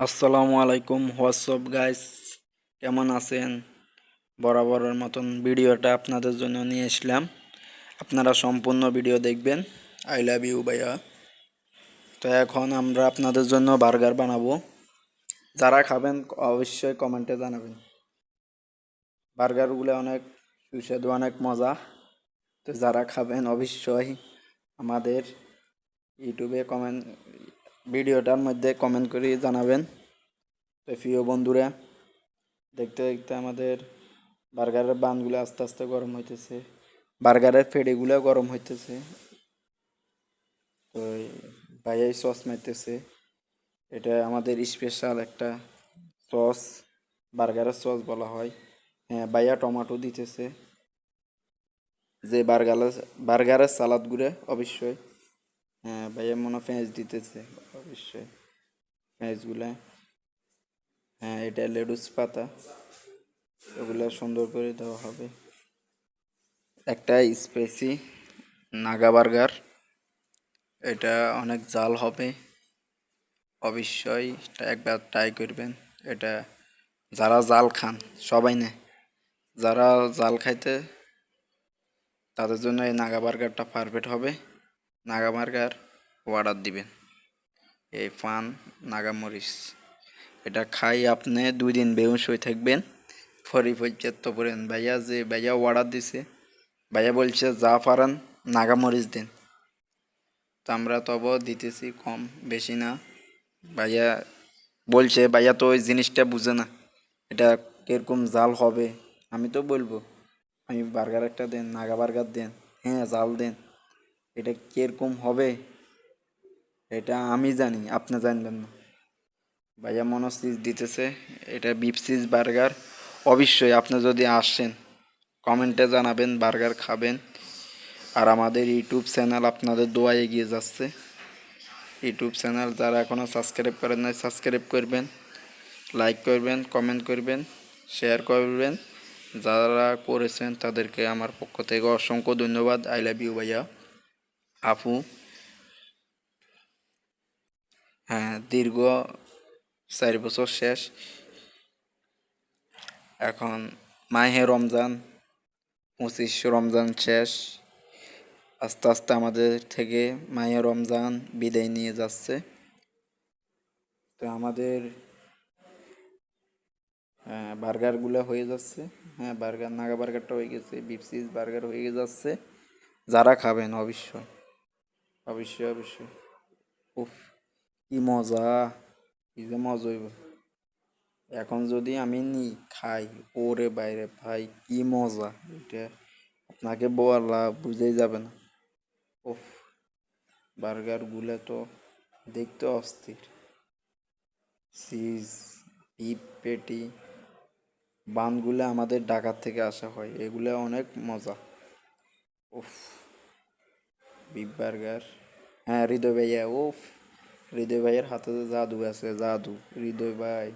আসসালামু আলাইকুম WhatsApp guys কেমন আছেন? বরাবরের মতন ভিডিওটা আপনাদের জন্য নিয়ে এসলাম। আপনারা সম্পূর্ণ ভিডিও দেখবেন। আই লাভ ইউ ভাইয়া। তো এখন আমরা আপনাদের জন্য বার্গার বানাবো। যারা খাবেন, অবশ্যই কমেন্টে জানাবেন। বার্গারগুলো অনেক সুস্বাদু, অনেক মজা। তো যারা খাবেন, অবশ্যই আমাদের ইউটিউবে কমেন্ট ভিডিওটার মধ্যে কমেন্ট করে জানাবেন। তো প্রিয় বন্ধুরা, দেখতে দেখতে আমাদের বার্গারের বানগুলো আস্তে আস্তে গরম হইতেছে। বার্গারের ফেডিগুলো গরম হইতেছে। তো ভাইয়াই সস মারতেছে। এটা আমাদের স্পেশাল একটা সস বার্গারের সস বলা হয়। হ্যাঁ ভাইয়া টমেটো দিতেছে। যে বার্গারের বার্গারের সালাদগুলো অবশ্যই হ্যাঁ ভাইয়া মনে পেঁয়াজ দিতেছে। অবশ্যই। পেঁয়াজগুলো হ্যাঁ এটা লেডুস পাতা এগুলো সুন্দর করে দেওয়া হবে। একটা স্পেসি নাগা বার্গার, এটা অনেক জাল হবে। অবশ্যই একবার ট্রাই করবেন। এটা যারা জাল খান, সবাই নেয়। যারা জাল খাইতে, তাদের জন্য এই নাগা বার্গারটা পারফেক্ট হবে। নাগা বার্গার অর্ডার দিবেন। এই পান, নাগামরিচ, এটা খাই আপনি, দুই দিন বেহুশ হয়ে থাকবেন। ফরি পর্যাপ্ত করেন ভাইয়া যে, ভাইয়া অর্ডার দিছে। ভাইয়া বলছে, যা পারেন, নাগামরিচ দিন। তো আমরা তবু দিতেছি কম, বেশি না। ভাইয়া বলছে, ভাইয়া তো ওই জিনিসটা বুঝে না। এটা কীরকম জাল হবে? আমি তো বলব, আমি বার্গার একটা দেন, নাগা বার্গার দেন হ্যাঁ জাল দেন। এটা কীরকম হবে? এটা আমি জানি, আপনি জানবেন না। ভাইয়া মনো চিজ দিতেছে, এটা চিজ বার্গার। অবশ্যই আপনি যদি আসেন কমেন্টে জানাবেন, বার্গার খাবেন। আর আমাদের ইউটিউব চ্যানেল আপনাদের দোয়া এগিয়ে যাচ্ছে। ইউটিউব চ্যানেল যারা এখনও সাবস্ক্রাইব করেন নাই সাবস্ক্রাইব করবেন। লাইক করবেন কমেন্ট করবেন শেয়ার করবেন। যারা করেছেন তাদেরকে আমার পক্ষ থেকে অসংখ্য ধন্যবাদ। আই লাভ ইউ ভাইয়া। আপু হ্যাঁ দীর্ঘ চার বছর শেষ। এখন মাহে রমজান, পঁচিশ রমজান শেষ। আস্তে আস্তে আমাদের থেকে মাহে রমজান বিদায় নিয়ে যাচ্ছে। তো আমাদের বার্গারগুলো হয়ে যাচ্ছে। হ্যাঁ বার্গার, নাগা বার্গারটা হয়ে গেছে চিজ বার্গার হয়ে যাচ্ছে। যারা খাবেন, অবশ্যই। অবশ্যই অবশ্যই। উফ। কি মজা, কি যে মজা হইব। এখন যদি আমি নি খাই, ওরে বাইরে ভাই, কি মজা। এটা আপনাকে বলা বুঝেই যাবে না। উফ বার্গারগুলো তো দেখতে অস্থির। চিজ বিপ পেটি, বানগুলো আমাদের ঢাকার থেকে আসা হয়, এগুলো অনেক মজা। উফ বিপ বার্গার। হ্যাঁ হৃদয় ভাইয়া, উফ। হৃদয় ভাইয়ের হাতে জাদু আছে জাদু হৃদয় ভাই।